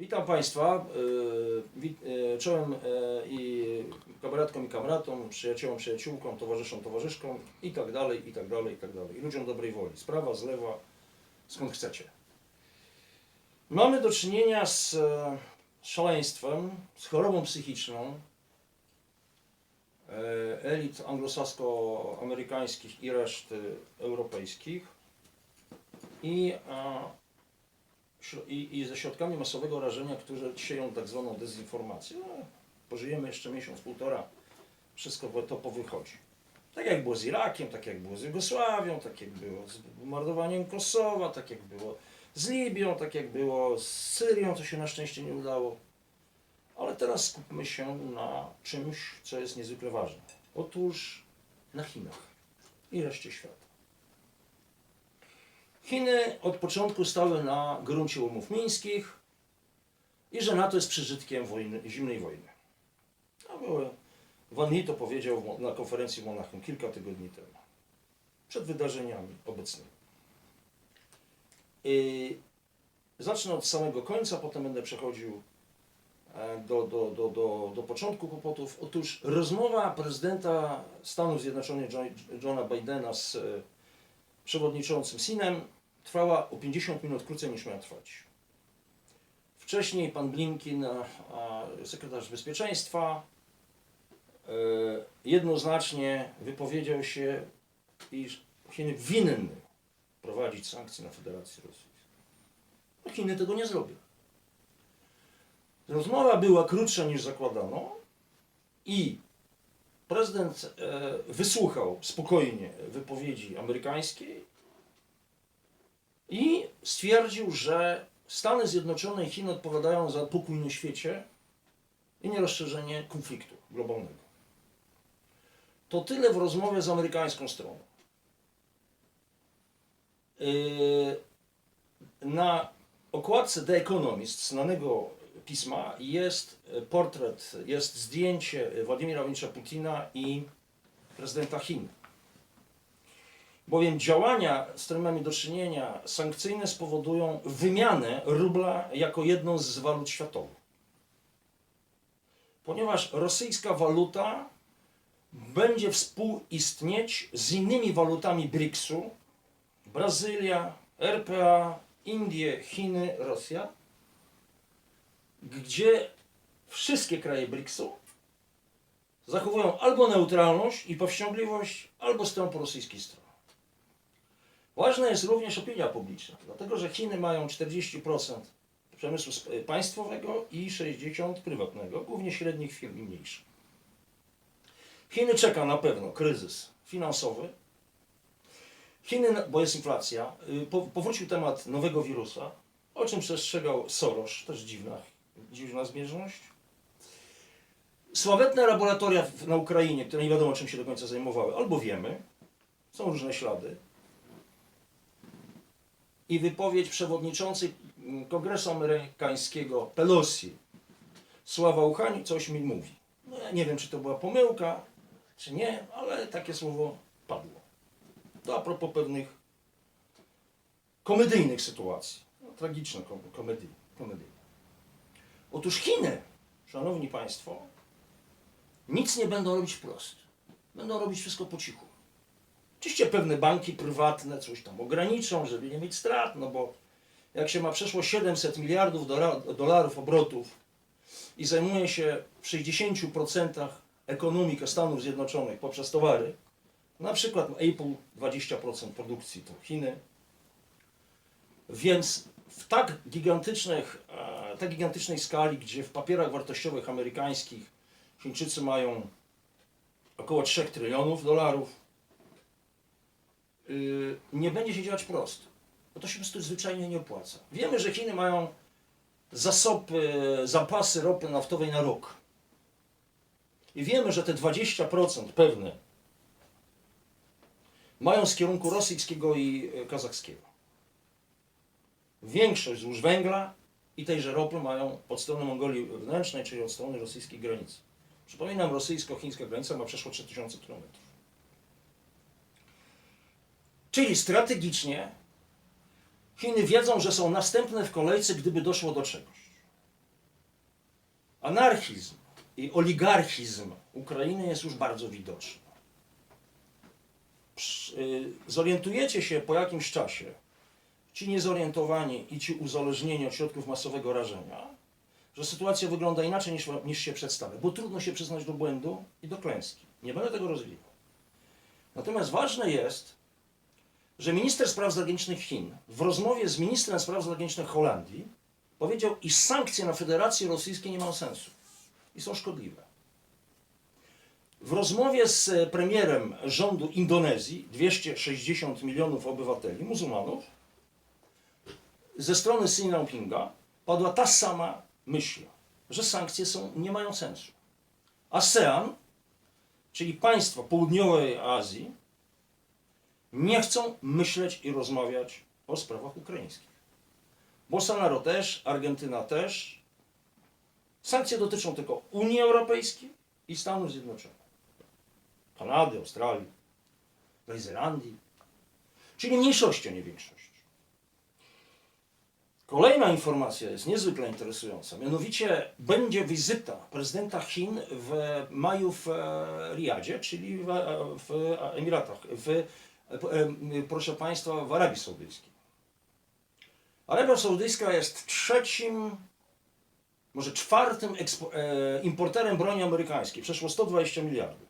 Witam Państwa. Wit- yy, Czołem yy, i kameratkom i kamratom, przyjaciołom, przyjaciółkom, towarzyszom, towarzyszkom i tak dalej, i tak dalej, i tak dalej. Ludziom dobrej woli. Z prawa, z lewa, skąd chcecie. Mamy do czynienia z e, szaleństwem, z chorobą psychiczną e, elit anglosasko-amerykańskich i reszty europejskich i i, i ze środkami masowego rażenia, które sieją tak zwaną dezinformację. No, pożyjemy jeszcze miesiąc, półtora, wszystko to powychodzi. Tak jak było z Irakiem, tak jak było z Jugosławią, tak jak było z bombardowaniem Kosowa, tak jak było z Libią, tak jak było z Syrią, co się na szczęście nie udało. Ale teraz skupmy się na czymś, co jest niezwykle ważne. Otóż na Chinach i reszcie świata. Chiny od początku stały na gruncie umów mińskich i że NATO jest przeżytkiem wojny, zimnej wojny. Van Hee to powiedział na konferencji w Monachium kilka tygodni temu, przed wydarzeniami obecnymi. I zacznę od samego końca, potem będę przechodził e, do, do, do, do, do początku kłopotów. Otóż rozmowa prezydenta Stanów Zjednoczonych Jo- Johna Bidena z e, przewodniczącym Sinem trwała o 50 minut krócej niż miała trwać. Wcześniej pan a sekretarz bezpieczeństwa, e, jednoznacznie wypowiedział się, iż Chiny winny prowadzić sankcje na Federację Rosyjską. No Chiny tego nie zrobią. Rozmowa była krótsza niż zakładano i prezydent e, wysłuchał spokojnie wypowiedzi amerykańskiej i stwierdził, że Stany Zjednoczone i Chiny odpowiadają za pokój na świecie i nierozszerzenie konfliktu globalnego. To tyle w rozmowie z amerykańską stroną. Yy, Na okładce The Economist, znanego pisma jest e, portret, jest zdjęcie e, Władimira Władimira Putina i prezydenta Chin. Bowiem działania, z którymi mamy do czynienia, sankcyjne spowodują wymianę rubla jako jedną z walut światowych. Ponieważ rosyjska waluta będzie współistnieć z innymi walutami BRICS-u Brazylia, RPA, Indie, Chiny, Rosja gdzie wszystkie kraje BRICS-u zachowują albo neutralność i powściągliwość, albo stoją po rosyjskiej stronie. Ważna jest również opinia publiczna, dlatego że Chiny mają 40% przemysłu sp- państwowego i 60% prywatnego, głównie średnich firm i mniejszych. Chiny czeka na pewno kryzys finansowy. Chiny, bo jest inflacja, y, po- powrócił temat nowego wirusa, o czym przestrzegał Soros, też dziwna, dziwna zbieżność. Sławetne laboratoria na Ukrainie, które nie wiadomo czym się do końca zajmowały, albo wiemy, są różne ślady. I wypowiedź przewodniczącej Kongresu Amerykańskiego Pelosi, Sława Uchani, coś mi mówi. No ja nie wiem, czy to była pomyłka, czy nie, ale takie słowo padło. To a propos pewnych komedyjnych sytuacji. No, tragiczne komedyjne. Otóż Chiny, szanowni państwo, nic nie będą robić wprost. Będą robić wszystko po cichu. Oczywiście pewne banki prywatne coś tam ograniczą, żeby nie mieć strat, no bo jak się ma przeszło 700 miliardów dola- dolarów obrotów i zajmuje się w 60% ekonomikę Stanów Zjednoczonych poprzez towary, na przykład Apple 20% produkcji to Chiny, więc w tak gigantycznych, tak gigantycznej skali, gdzie w papierach wartościowych amerykańskich Chińczycy mają około 3 trylionów dolarów, yy, nie będzie się działać prosto. Bo to się po prostu zwyczajnie nie opłaca. Wiemy, że Chiny mają zasoby, zapasy ropy naftowej na rok. I wiemy, że te 20% pewne mają z kierunku rosyjskiego i e, kazachskiego. Większość złóż węgla i tejże ropy mają od strony Mongolii wewnętrznej, czyli od strony rosyjskiej granicy. Przypominam, rosyjsko-chińska granica ma przeszło 3000 km. Czyli strategicznie Chiny wiedzą, że są następne w kolejce, gdyby doszło do czegoś. anarchizm i oligarchizm Ukrainy jest już bardzo widoczny. Y, Zorientujecie się po jakimś czasie, ci niezorientowani i ci uzależnieni od środków masowego rażenia, że sytuacja wygląda inaczej niż, niż się przedstawia, bo trudno się przyznać do błędu i do klęski. Nie będę tego rozwijał. Natomiast ważne jest, że minister spraw zagranicznych Chin w rozmowie z ministrem spraw zagranicznych Holandii powiedział, iż sankcje na Federację Rosyjską nie mają sensu i są szkodliwe. W rozmowie z premierem rządu Indonezji, 260 milionów obywateli, muzułmanów, ze strony Xi Jinpinga padła ta sama myśl, że sankcje są, nie mają sensu. ASEAN, czyli państwa południowej Azji, nie chcą myśleć i rozmawiać o sprawach ukraińskich. Bolsonaro też, Argentyna też. Sankcje dotyczą tylko Unii Europejskiej i Stanów Zjednoczonych. Kanady, Australii, Nowej Zelandii. Czyli mniejszości, a nie większości. Kolejna informacja jest niezwykle interesująca. Mianowicie będzie wizyta prezydenta Chin w maju w e, Riyadzie, czyli w, e, w Emiratach, w, e, proszę Państwa, w Arabii Saudyjskiej. Arabia Saudyjska jest trzecim, może czwartym importerem broni amerykańskiej. Przeszło 120 miliardów.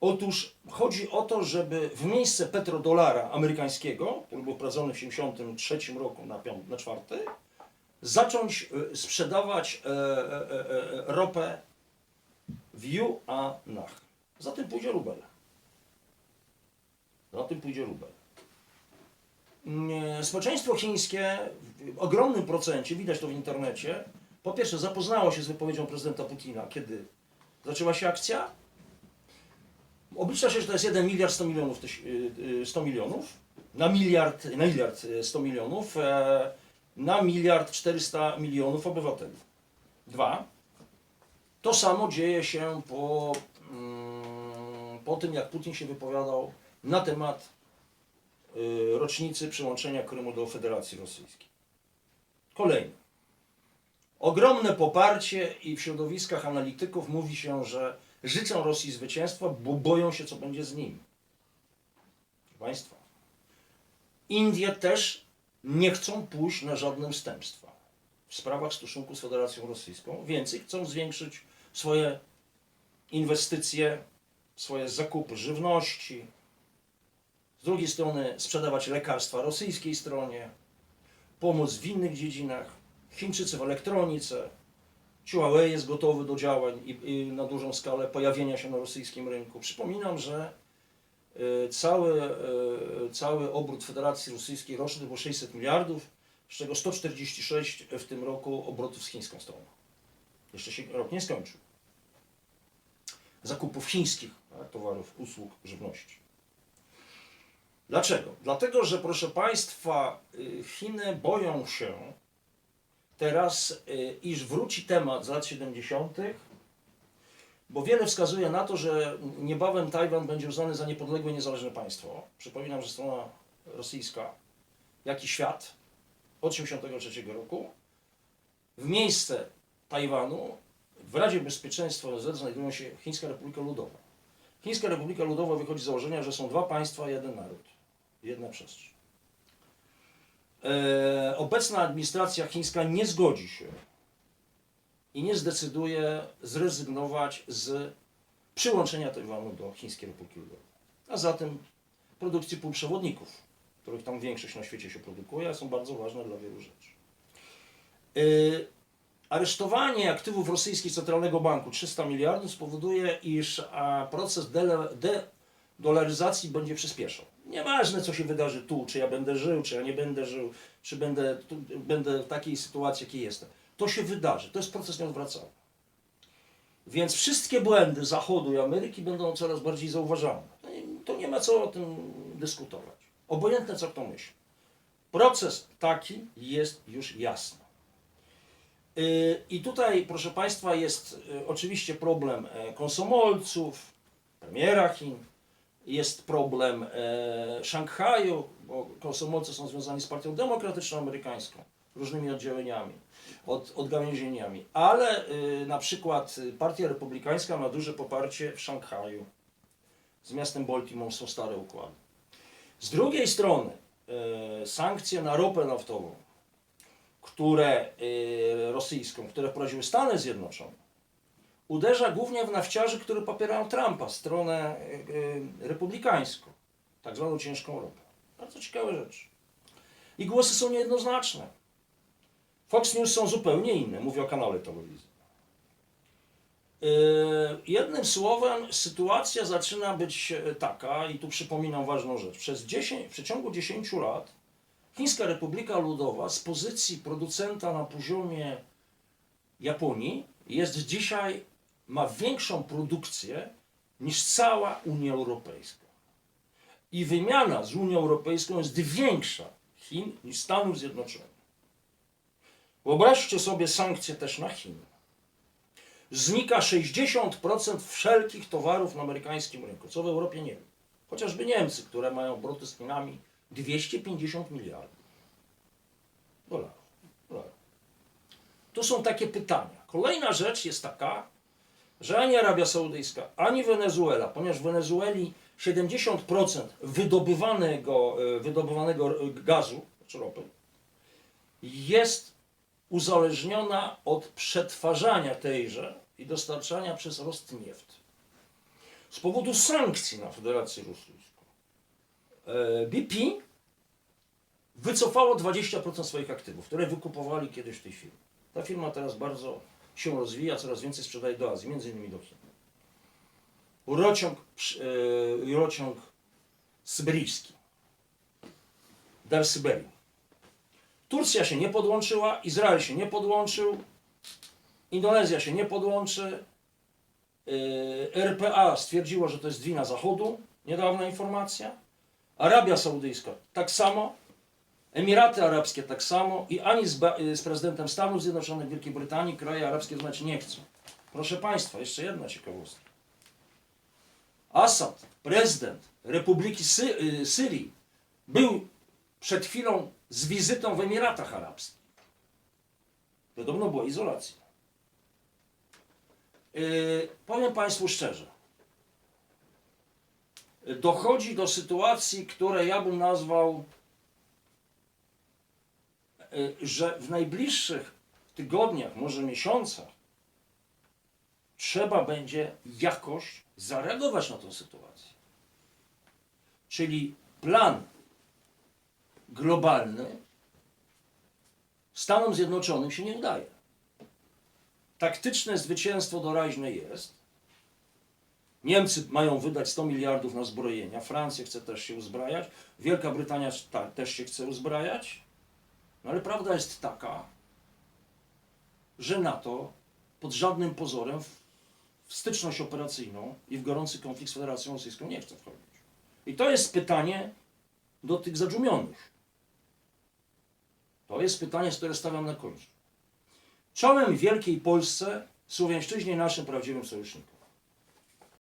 Otóż chodzi o to, żeby w miejsce petrodolara amerykańskiego, który był wprowadzony w 1973 roku na, piąt, na czwarty, zacząć e, sprzedawać e, e, ropę w juanach. Za tym pójdzie rubel. Za tym pójdzie rubel. Mm, Społeczeństwo chińskie w ogromnym procencie, widać to w internecie, po pierwsze zapoznało się z wypowiedzią prezydenta Putina, kiedy zaczęła się akcja. Oblicza się, że to jest 1 miliard 100 milionów, tyś- y, y, 100 milionów, na miliard, na miliard y, 100 milionów, e, na miliard 400 milionów obywateli. Dwa. To samo dzieje się po, mm, po tym, jak Putin się wypowiadał na temat y, rocznicy przyłączenia Krymu do Federacji Rosyjskiej. Kolejny. Ogromne poparcie i w środowiskach analityków mówi się, że życzą Rosji zwycięstwa, bo boją się, co będzie z nim. Proszę Państwa, Indie też nie chcą pójść na żadne ustępstwa w sprawach stosunku z Federacją Rosyjską. Więcej chcą zwiększyć swoje inwestycje, swoje zakupy żywności, z drugiej strony sprzedawać lekarstwa rosyjskiej stronie, pomóc w innych dziedzinach. Chińczycy w elektronice. Huawei jest gotowy do działań i, i na dużą skalę pojawienia się na rosyjskim rynku. Przypominam, że y, cały, y, cały obrót Federacji Rosyjskiej roczny to było 600 miliardów, z czego 146 w tym roku obrotów z chińską stroną. Jeszcze się rok nie skończył. Zakupów chińskich tak, towarów, usług, żywności. Dlaczego? Dlatego, że proszę Państwa, y, Chiny boją się teraz, y, iż wróci temat z lat 70., bo wiele wskazuje na to, że niebawem Tajwan będzie uznany za niepodległe, niezależne państwo. Przypominam, że strona rosyjska, jak i świat od 1983 roku, w miejsce Tajwanu w Radzie Bezpieczeństwa ONZ znajdują się Chińska Republika Ludowa. Chińska Republika Ludowa wychodzi z założenia, że są dwa państwa, jeden naród, jedna przestrzeń. E, obecna administracja chińska nie zgodzi się i nie zdecyduje zrezygnować z przyłączenia Tajwanu do Chińskiej Republiki Ludowej. A zatem produkcji półprzewodników, których tam większość na świecie się produkuje, są bardzo ważne dla wielu rzeczy. E, Aresztowanie aktywów rosyjskich Centralnego Banku 300 miliardów spowoduje, iż proces dele- dedolaryzacji będzie przyspieszał. Nieważne, co się wydarzy tu, czy ja będę żył, czy ja nie będę żył, czy będę, tu, będę w takiej sytuacji, jakiej jestem. To się wydarzy. To jest proces nieodwracalny. Więc wszystkie błędy Zachodu i Ameryki będą coraz bardziej zauważalne. To nie, to nie ma co o tym dyskutować. Obojętne, co kto myśli. Proces taki jest już jasny. Yy, I tutaj, proszę Państwa, jest y, oczywiście problem e, konsumolców, premiera Chin, jest problem e, Szanghaju, bo konsumolcy są związani z Partią Demokratyczną Amerykańską. różnymi oddzieleniami, od, odgałęzieniami. Ale y, na przykład Partia Republikańska ma duże poparcie w Szanghaju. Z miastem Baltimore są stare układy. Z drugiej strony y, sankcje na ropę naftową, które y, rosyjską, które wprowadziły Stany Zjednoczone, uderza głównie w nafciarzy, którzy popierają Trumpa, stronę y, y, republikańską, tak zwaną ciężką ropę. Bardzo ciekawe rzeczy. I głosy są niejednoznaczne. Fox News są zupełnie inne, mówię o kanale telewizyjnym. Yy, Jednym słowem, sytuacja zaczyna być e, taka, i tu przypominam ważną rzecz. Przez 10, w przeciągu 10 lat Chińska Republika Ludowa z pozycji producenta na poziomie Japonii jest dzisiaj, ma większą produkcję niż cała Unia Europejska. I wymiana z Unią Europejską jest większa Chin niż Stanów Zjednoczonych. Wyobraźcie sobie sankcje też na Chiny. Znika 60% wszelkich towarów na amerykańskim rynku, co w Europie nie ma. Chociażby Niemcy, które mają obroty z Chinami 250 miliardów dolarów. Tu są takie pytania. Kolejna rzecz jest taka, że ani Arabia Saudyjska, ani Wenezuela, ponieważ w Wenezueli 70% wydobywanego, e, wydobywanego gazu, czy ropy, jest uzależniona od przetwarzania tejże i dostarczania przez Rosneft. Z powodu sankcji na Federację Rosyjską e, BP wycofało 20% swoich aktywów, które wykupowali kiedyś tej firmie. Ta firma teraz bardzo się rozwija, coraz więcej sprzedaje do Azji, między innymi do Chin. Rurociąg, przy- e, rurociąg syberyjski. Dar Syberii. Turcja się nie podłączyła, Izrael się nie podłączył, Indonezja się nie podłączy, yy, RPA stwierdziło, że to jest wina Zachodu, niedawna informacja, Arabia Saudyjska tak samo, Emiraty Arabskie tak samo i ani z, z prezydentem Stanów Zjednoczonych Wielkiej Brytanii kraje arabskie znać nie chcą. Proszę Państwa, jeszcze jedna ciekawostka. Assad, prezydent Republiki Sy- y, Syrii, był przed chwilą z wizytą w Emiratach Arabskich. Podobno była izolacja. Yy, powiem Państwu szczerze. Dochodzi do sytuacji, które ja bym nazwał, że w najbliższych tygodniach, może miesiącach, trzeba będzie jakoś zareagować na tę sytuację. Czyli plan globalny Stanom Zjednoczonym się nie udaje. Taktyczne zwycięstwo doraźne jest. Niemcy mają wydać 100 miliardów na zbrojenia, Francja chce też się uzbrajać, Wielka Brytania ta, też się chce uzbrajać. No ale prawda jest taka, że NATO pod żadnym pozorem w, styczność operacyjną i w gorący konflikt z Federacją Rosyjską nie chce wchodzić. I to jest pytanie do tych zadżumionych. To jest pytanie, które stawiam na końcu. Czołem Wielkiej Polsce, Słowiańszczyźnie naszym prawdziwym sojusznikom.